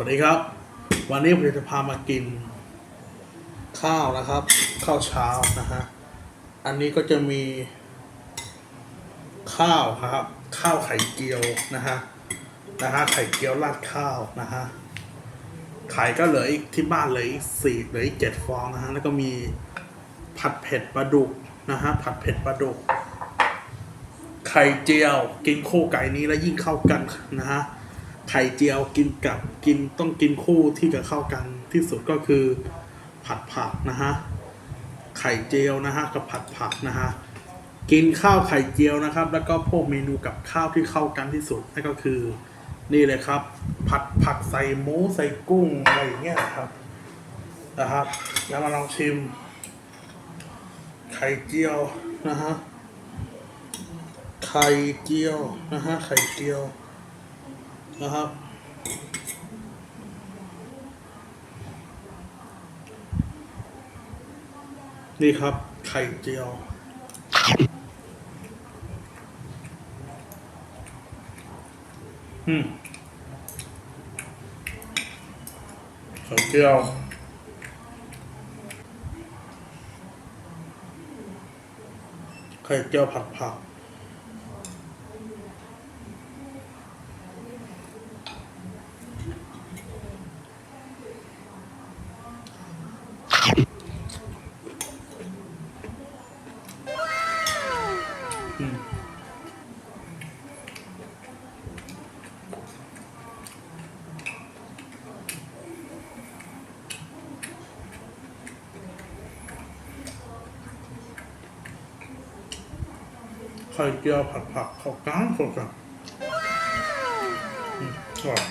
วัสดีครับ วันนี้ผมจะพามากิน ข้าวนะครับ ข้าวเช้านะฮะอันนี้ก็จะมี ข้าวครับ ข้าวไข่เจียวนะฮะนะฮะไข่เจียวราดข้าวนะฮะไข่ก็เหลืออีกที่บ้านเหลืออีกสี่เหลืออีกเจ็ดฟองนะฮะแล้วก็มีผัดเผ็ดปลาดุกนะฮะผัดเผ็ดปลาดุก ไข่เจียวกินคู่ไก่นี้แล้วยิ่งเข้ากันนะฮะ ไข่เจียวกินกับกินต้องกินคู่ที่จะเข้ากันที่สุดก็คือผัดผักนะฮะไข่เจียวนะฮะกับผัดผักนะฮะกินข้าวไข่เจียวนะครับ แล้วก็พวกเมนูกับข้าวที่เข้ากันที่สุดนั่นก็คือนี่เลยครับ ผัดผักใส่หมูใส่กุ้งอะไรอย่างเงี้ยครับนะครับแล้วมาลองชิม ไข่เจียวนะฮะไข่เจียวนะฮะไข่เจียว นะครับ นี่ครับ ไข่เจียว อืมไข่เจียวไข่เจียวผัดผัก ไข่เจียวผัดผักเข้าวกลางสดครับอืมอร่อย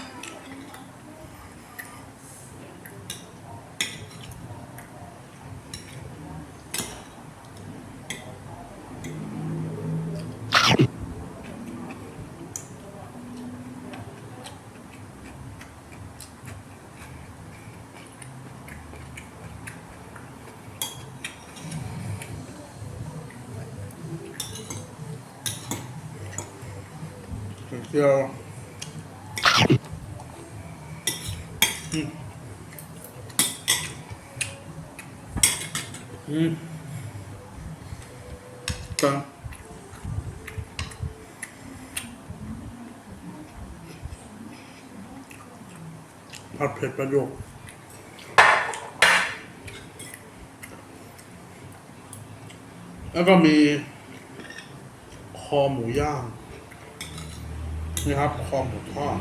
เจียวอืมอืมครับผัดเผ็ดปลาดุกแล้วก็มี คอหมูย่าง นี่ครับคอหมูทอด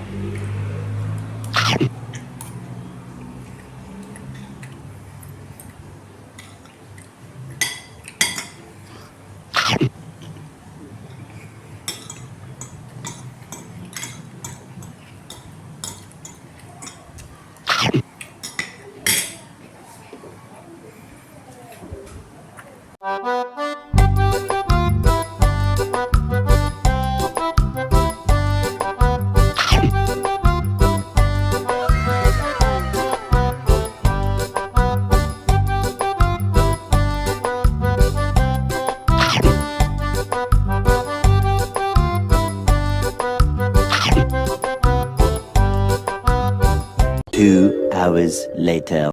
hours later.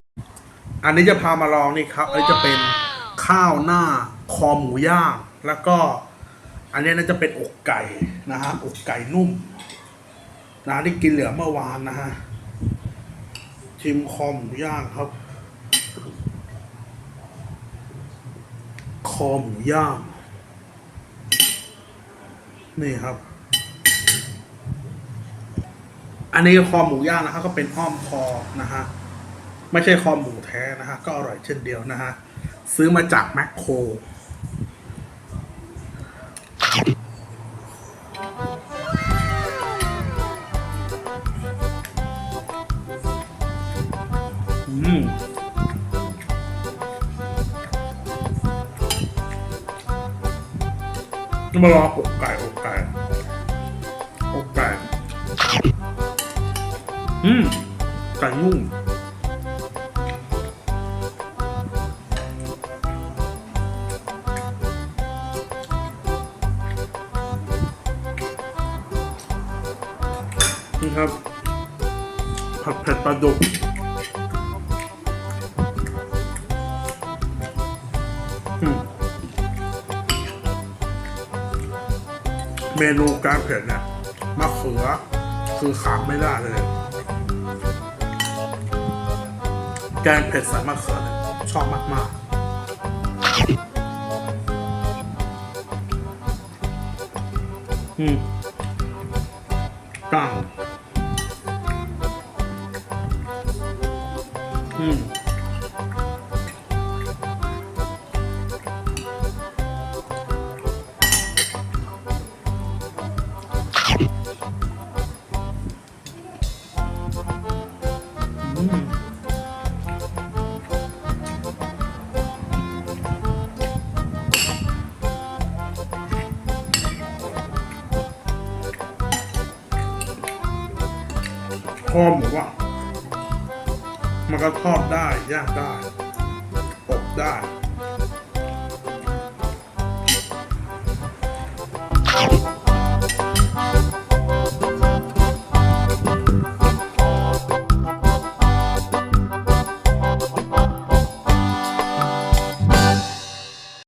อันนี้จะพามาลองนี่ครับ อันนี้จะเป็นข้าวหน้าคอหมูย่าง แล้วก็อันนี้น่าจะเป็นอกไก่นะฮะ อกไก่นุ่มนะที่กินเหลือเมื่อวานนะฮะ ชิมคอหมูย่างครับ คอหมูย่าง นี่ครับ อันนี้คอหมูย่างนะครับก็เป็นอ้อมคอนะฮะไม่ใช่คอหมูแท้นะฮะก็อร่อยเช่นเดียวนะฮะซื้อมาจากแมคโครมารออกไก่อกไก่ อืมไก่นุ่มนี่ครับ ผัดเผ็ดปลาดุกเมนูการเผ็ดเนี่ยมะเขือคือขาดไม่ได้เลย แกงเผ็ดส่มะเขือชอบมากๆ อืมกั้งอืมอืม อมหมูอ่ามันก็ทอดได้ย่างได้อบได้